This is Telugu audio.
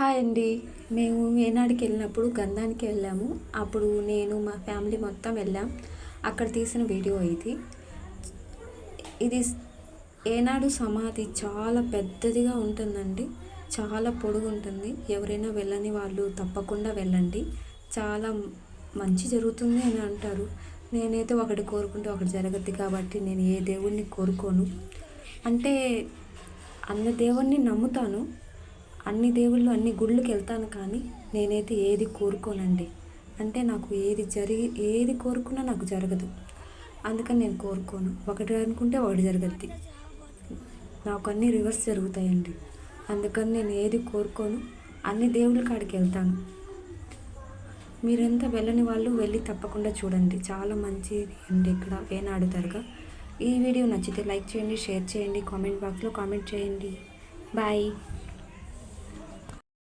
హాయ్ అండి. మేము ఏనాడుకి వెళ్ళినప్పుడు గంధానికి వెళ్ళాము. అప్పుడు నేను మా ఫ్యామిలీ మొత్తం వెళ్ళాం. అక్కడ తీసిన వీడియో ఇది. ఇది ఏనాడు సమాధి చాలా పెద్దదిగా ఉంటుందండి. చాలా పొడుగు ఉంటుంది ఎవరైనా వెళ్ళని వాళ్ళు తప్పకుండా వెళ్ళండి. చాలా మంచి జరుగుతుంది అని అంటారు. నేనైతే ఒకటి కోరుకుంటే ఒకటి జరగద్ది కాబట్టి నేను ఏ దేవుణ్ణి కోరుకోను. అంటే అన్న దేవుణ్ణి నమ్ముతాను. అన్ని దేవుళ్ళు అన్ని గుళ్ళకి వెళ్తాను కానీ నేనైతే ఏది కోరుకోనండి. అంటే నాకు ఏది జరిగి ఏది కోరుకున్నా నాకు జరగదు. అందుకని నేను కోరుకోను. ఒకటి అనుకుంటే ఒకటి జరగద్ది. నాకు అన్ని రివర్స్ జరుగుతాయండి. అందుకని నేను ఏది కోరుకోను అన్ని దేవుళ్ళ కాడికి వెళ్తాను. మీరంతా వెళ్ళని వాళ్ళు వెళ్ళి తప్పకుండా చూడండి. చాలా మంచిది అండి ఇక్కడ వేనాడు దర్గా. ఈ వీడియో నచ్చితే లైక్ చేయండి షేర్ చేయండి కామెంట్ బాక్స్లో కామెంట్ చేయండి. బాయ్.